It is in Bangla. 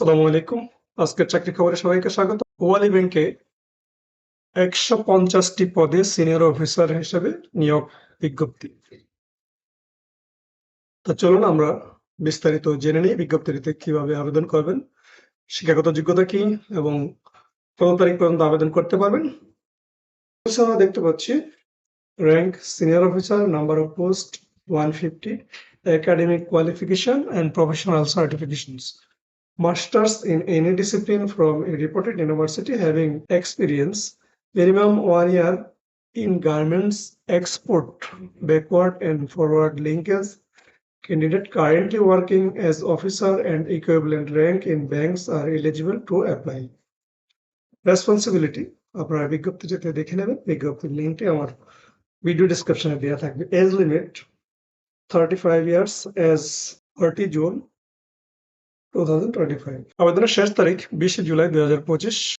আসসালামু আলাইকুম। আজকের চাকরি খবরে সবাইকে স্বাগত। ওয়ালি ব্যাংকে একশো পঞ্চাশটি পদে সিনিয়র অফিসার হিসেবে নিয়োগ বিজ্ঞপ্তি। তো চলুন আমরা বিস্তারিত জেনে নিই বিজ্ঞপ্তিতে কীভাবে আবেদন করবেন, শিক্ষাগত যোগ্যতা কি এবং কত তারিখ পর্যন্ত আবেদন করতে পারবেন। আমরা দেখতে পাচ্ছি rank senior officer number of post one fifty academic qualification and professional certifications masters in any discipline from a reputed university having experience minimum one year in garments export backward and forward linkage candidate currently working as officer and equivalent rank in banks are eligible to apply responsibility আপনারা বিজ্ঞপ্তি যেতে দেখে নেবেন বিজ্ঞপ্তির লিঙ্কটি আমার ভিডিও ডিসক্রিপশনে দেওয়া থাকবে age limit thirty five years age thirty June two thousand twenty five আবেদনের শেষ তারিখ বিশে জুলাই দুই হাজার পঁচিশ।